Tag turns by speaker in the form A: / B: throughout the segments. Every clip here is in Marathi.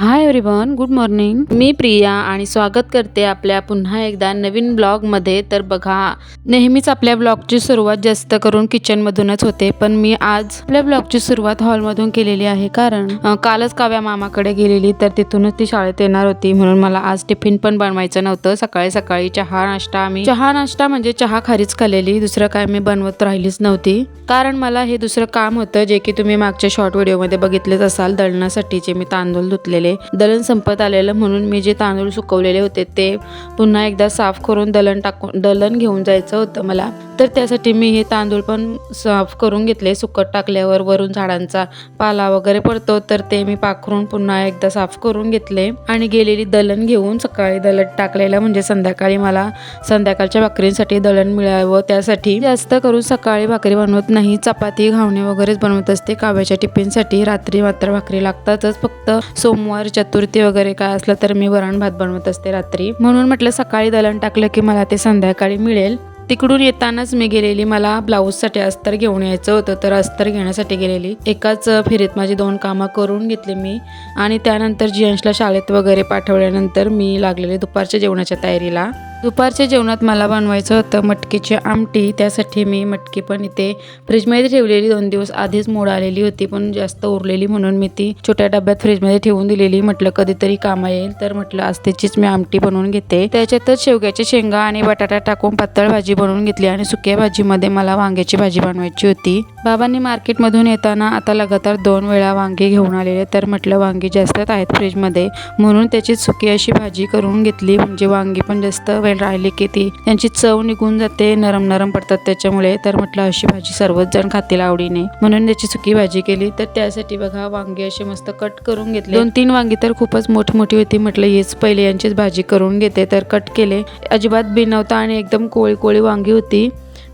A: हाय एव्हरीवन गुड मॉर्निंग मी प्रिया आणि स्वागत करते आपल्या पुन्हा एकदा नवीन ब्लॉगमध्ये. तर बघा नेहमीच आपल्या ब्लॉगची सुरुवात जास्त करून किचनमधूनच होते. पण मी आज आपल्या ब्लॉगची सुरुवात हॉलमधून केलेली आहे. कारण कालच काव्या मामाकडे गेलेली. तर तिथूनच ती शाळेत येणार होती. म्हणून मला आज टिफिन पण बनवायचं नव्हतं. सकाळी सकाळी चहा नाश्ता आम्ही चहा नाश्ता म्हणजे चहा खारीच खाल्लेली. दुसरं काय मी बनवत राहिलीच नव्हती. कारण मला हे दुसरं काम होतं. जे की तुम्ही मागच्या शॉर्ट व्हिडिओमध्ये बघितलेच असाल. दळण्यासाठीचे मी तांदूळ धुतलेले. दळण संपत आलेलं म्हणून मी जे तांदूळ सुकवलेले होते ते पुन्हा एकदा साफ करून दळण टाकून दळण घेऊन जायचं होतं मला. तर त्यासाठी मी हे तांदूळ पण साफ करून घेतले सुकत टाकल्यावर वरून झाडांचा पाला वगैरे पडतो तर ते मी पाखरून पुन्हा एकदा साफ करून घेतले. आणि गेलेली दळण घेऊन सकाळी दळण टाकलेलं म्हणजे संध्याकाळी मला संध्याकाळच्या भाकरींसाठी दळण मिळावं. त्यासाठी जास्त करून सकाळी भाकरी बनवत नाही चपाती घावणे वगैरेच बनवत असते. काव्याच्या टिफिनसाठी रात्री मात्र भाकरी लागतातच. फक्त सोमवार चतुर्थी वगैरे काय असलं तर मी वरण भात बनवत असते रात्री. म्हणून म्हटलं सकाळी दळण टाकलं की मला ते संध्याकाळी मिळेल. तिकडून येतानाच मी गेलेली मला ब्लाऊजसाठी अस्तर घेऊन यायचं होतं तर अस्तर घेण्यासाठी गेलेली. एकाच फेरीत माझी दोन कामं करून घेतली मी. आणि त्यानंतर जियांशला शाळेत वगैरे पाठवल्यानंतर मी लागलेले दुपारच्या जेवणाच्या तयारीला. दुपारच्या जेवणात मला बनवायचं होतं मटकीची आमटी. त्यासाठी मी मटकी पण इथे फ्रीजमध्ये ठेवलेली. दोन दिवस आधीच मोड आलेली होती पण जास्त उरलेली म्हणून मी ती छोट्या डब्यात फ्रीजमध्ये ठेवून दिलेली. म्हटलं कधीतरी कामा येईल. तर म्हटलं आज त्याचीच मी आमटी बनवून घेते. त्याच्यातच शेवग्याच्या शेंगा आणि बटाटा टाकून पातळ भाजी बनवून घेतली आणि सुक्या भाजीमध्ये मला वांग्याची भाजी बनवायची होती. बाबांनी मार्केटमधून येताना आता लगातार दोन वेळा वांगे घेऊन आलेले. तर म्हटलं वांगी जास्तच आहेत फ्रीजमध्ये. म्हणून त्याची सुकी अशी भाजी करून घेतली. म्हणजे वांगी पण जास्त वेळ राहिली की ती त्यांची चव निघून जाते नरम नरम पडतात त्याच्यामुळे. तर म्हटलं अशी भाजी सर्वच जण खातील आवडीने. म्हणून त्याची सुकी भाजी केली. तर त्यासाठी बघा वांगी अशी मस्त कट करून घेतले. दोन तीन वांगी तर खूपच मोठमोठी होती. म्हटलं हेच पहिले यांचीच भाजी करून घेते. तर कट केले. अजिबात बिनवता आणि एकदम कोळी कोळी वांगी होती.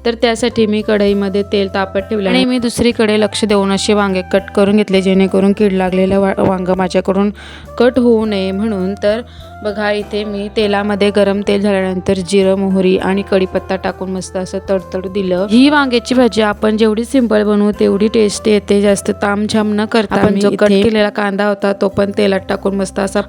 A: तर त्यासाठी मी कढईमध्ये तेल तापत ठेवलं. आणि मी दुसरीकडे लक्ष देऊन असे वांगे कट करून घेतले. जेणेकरून कीड लागलेलं वा वांगं माझ्याकडून कट होऊ नये म्हणून. तर बघा इथे मी तेलामध्ये गरम तेल झाल्यानंतर जिरं मोहरी आणि कढीपत्ता टाकून मस्त असं तडतड दिलं. ही वांग्याची भाजी आपण जेवढी सिंपल बनवू तेवढी टेस्ट येते. जास्त तामझाम न करता आपण जो कट केलेला कांदा होता तो पण तेलात टाकून मस्त असा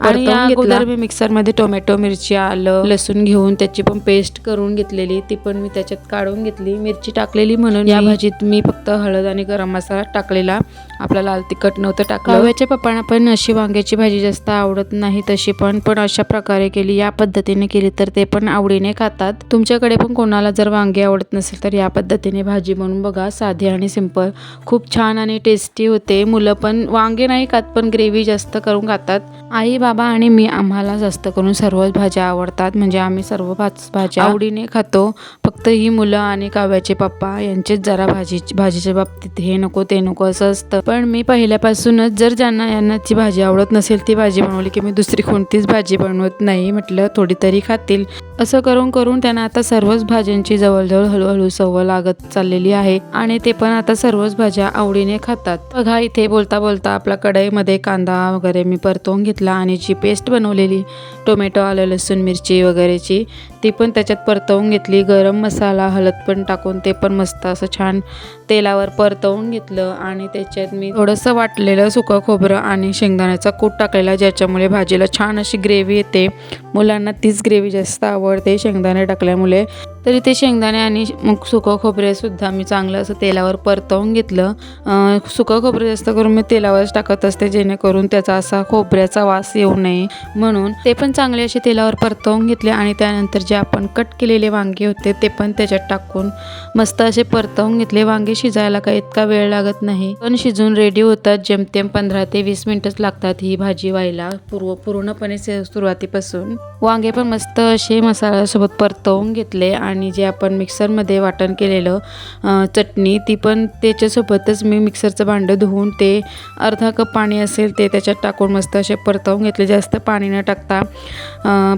A: घेतला. मी मिक्सरमध्ये टोमॅटो मिरची आलं लसूण घेऊन त्याची पण पेस्ट करून घेतलेली. ती पण मी त्याच्यात काढून घेतली. मिरची टाकलेली म्हणून या भाजीत मी फक्त हळद आणि गरम मसाला टाकलेला. आपला लाल तिखट नव्हतं टाकलं. गव्याच्या पप्पांना पण अशी वांग्याची भाजी जास्त आवडत नाही तशी पण पण अशा प्रकारे केली. या पद्धतीने केली तर ते पण आवडीने खातात. तुमच्याकडे पण कोणाला जर वांगे आवडत नसेल तर या पद्धतीने भाजी बनवून बघा. साधी आणि सिंपल खूप छान आणि टेस्टी होते. मुलं पण वांगे नाही खात पण ग्रेव्ही जास्त करून खातात. आई बाबा आणि मी आम्हाला जास्त करून सर्वच भाज्या आवडतात. म्हणजे आम्ही सर्व भाज भाज्या आवडीने खातो. फक्त ही मुलं आणि काव्याचे पप्पा यांचेच जरा भाजी भाजीच्या बाबतीत हे नको ते नको असं असतं. पण मी पहिल्यापासूनच जर ज्यांना यांना भाजी आवडत नसेल ती भाजी बनवली की मी दुसरी कोणतीच भाजी बनवत नाही म्हटलं थोडी तरी खातील. असं करून करून त्यांना आता सर्वच भाज्यांची जवळजवळ हळूहळू सवय लागत चाललेली आहे आणि ते पण आता सर्वच भाज्या आवडीने खातात. बघा इथे बोलता बोलता आपल्या कढईमध्ये कांदा वगैरे मी परतवून घेतला आणि जी पेस्ट बनवलेली टोमॅटो आलं लसूण मिरची वगैरेची ती पण त्याच्यात परतवून घेतली. गरम मसाला हळद पण टाकून ते पण मस्त असं छान तेलावर परतवून घेतलं आणि त्याच्यात मी थोडंसं वाटलेलं सुकं खोबरं आणि शेंगदाण्याचा कूट टाकलेला ज्याच्यामुळे भाजीला छान अशी ग्रेव्ही येते. मुलांना तीच ग्रेव्ही जास्त आवडते शेंगदाणे टाकल्यामुळे. तरी ते शेंगदाणे आणि मग सुकं खोबरेसुद्धा मी चांगलं असं तेलावर परतवून घेतलं. सुकं खोबरे जास्त करून मी तेलावरच टाकत असते जेणेकरून त्याचा असा खोबऱ्याचा वास येऊ नये. म्हणून ते पण चांगले असे तेलावर परतवून घेतले आणि त्यानंतर जे आपण कट केलेले वांगे होते ते पण त्याच्यात टाकून मस्त असे परतवून घेतले. वांगे शिजायला काही इतका वेळ लागत नाही. पण शिजून रेडी होतात जेमतेम पंधरा ते वीस मिनिटच लागतात ही भाजी व्हायला पूर्व पूर्णपणे सुरुवातीपासून. वांगे पण मस्त असे मसाल्यासोबत परतवून घेतले आणि जे आपण मिक्सरमध्ये वाटण केलेलं चटणी ती पण त्याच्यासोबतच मी मिक्सरचं भांडं धुवून ते अर्धा कप पाणी असेल ते त्याच्यात टाकून मस्त असे परतवून घेतले. जास्त पाणी न टाकता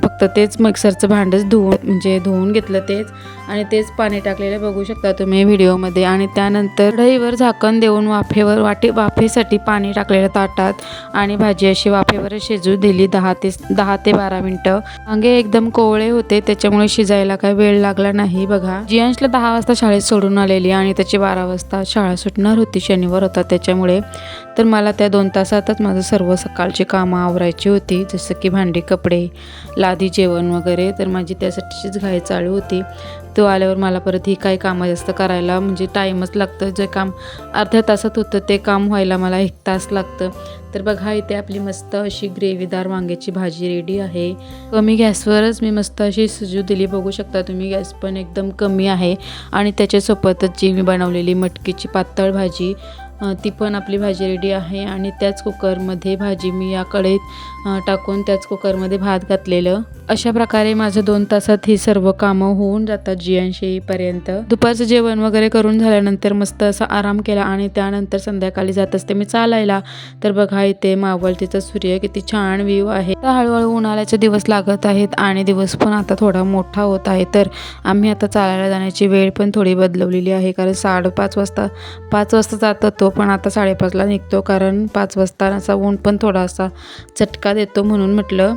A: फक्त तेच मिक्सरचं भांडंच धुवून म्हणजे धुवून घेतलं तेच. आणि तेच पाणी टाकलेलं बघू शकता तुम्ही व्हिडिओमध्ये. आणि त्यानंतर कढईवर झाकण देऊन वाफेवर वाटे वाफेसाठी पाणी टाकलेलं ताटात. आणि भाजी अशी वाफेवर शिजू दिली दहा ते दहा ते बारा मिनटं. वांगे एकदम कोवळे होते त्याच्यामुळे शिजायला काय वेळ लागला नाही बघा. जियांशला दहा वाजता शाळेत सोडून आलेली आणि त्याची बारा वाजता शाळा सुटणार होती शनिवार होता त्याच्यामुळे तर मला त्या दोन तासातच माझं सर्व सकाळची कामं आवरायची होती जसं की भांडी कपडे लादी जेवण वगैरे. तर माझी त्यासाठीचीच घाई चालू होती. तो आल्यावर मला परत ही काही कामं जास्त करायला म्हणजे टाईमच लागतं. जे काम अर्ध्या तासात होतं ते काम व्हायला मला एक तास लागतं. तर बघा इथे आपली मस्त अशी ग्रेव्हीदार वांग्याची भाजी रेडी आहे. कमी गॅसवरच मी मस्त अशी सुजू दिली. बघू शकता तुम्ही गॅस पण एकदम कमी आहे. आणि त्याच्यासोबतच जी मी बनवलेली मटकीची पातळ भाजी ती पण आपली भाजी रेडी आहे आणि त्याच कुकरमध्ये भाजी मी या कढईत टाकून त्याच कुकरमध्ये भात घातलेलं. अशा प्रकारे माझं दोन तासात ही सर्व कामं होऊन जातात जियांशी येईपर्यंत दुपारचं जेवण वगैरे करून झाल्यानंतर मस्त असा आराम केला आणि त्यानंतर संध्याकाळी जात असते मी चालायला. तर बघा इथे मावळतीचा सूर्य किती छान व्ह्यू आहे. तर हळूहळू उन्हाळ्याचे दिवस लागत आहेत आणि दिवस पण आता थोडा मोठा होत आहे. तर आम्ही आता चालायला जाण्याची वेळ पण थोडी बदलवलेली आहे. कारण साडेपाच वाजता पाच वाजता जात होतो पण आता साडेपाचला निघतो. कारण पाच वाजता असा ऊन पण थोडासा चटका देतो म्हणून म्हटलं.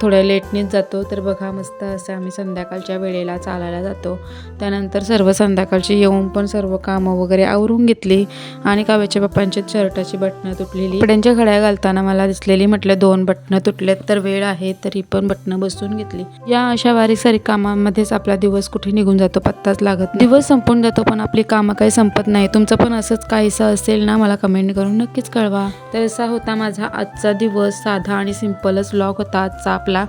A: थोड्या लेटनीच जातो तर बघा मस्त असं आम्ही संध्याकाळच्या वेळेला चालायला जातो. त्यानंतर सर्व संध्याकाळची येऊन पण सर्व कामं वगैरे आवरून घेतली आणि काव्याच्या बाप्पांच्या शर्टाची बटणं तुटलेली. कपड्यांच्या घड्या घालताना मला दिसलेली म्हटलं दोन बटणं तुटलेत तर वेळ आहे तरी पण बटणं बसून घेतली. या अशा बारीक सारीक कामांमध्येच आपला दिवस कुठे निघून जातो पत्ताच लागत दिवस संपून जातो पण आपली कामं काही संपत नाही. तुमचं पण असंच काहीसं असेल ना मला कमेंट करून नक्कीच कळवा. तर असा होता माझा आजचा दिवस साधा आणि सिम्पलच व्लॉग होता आजचा आपला.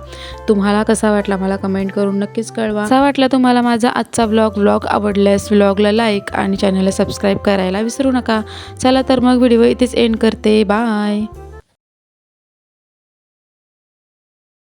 A: तुम्हाला कसा वाटला मला कमेंट करून नक्कीच कळवा. असा वाटला तुम्हाला माझा आजचा व्लॉग ब्लॉग आवडल्यास व्लॉगला लाईक आणि चॅनलला सबस्क्राईब करायला विसरू नका. चला तर मग व्हिडिओ इथेच एंड करते. बाय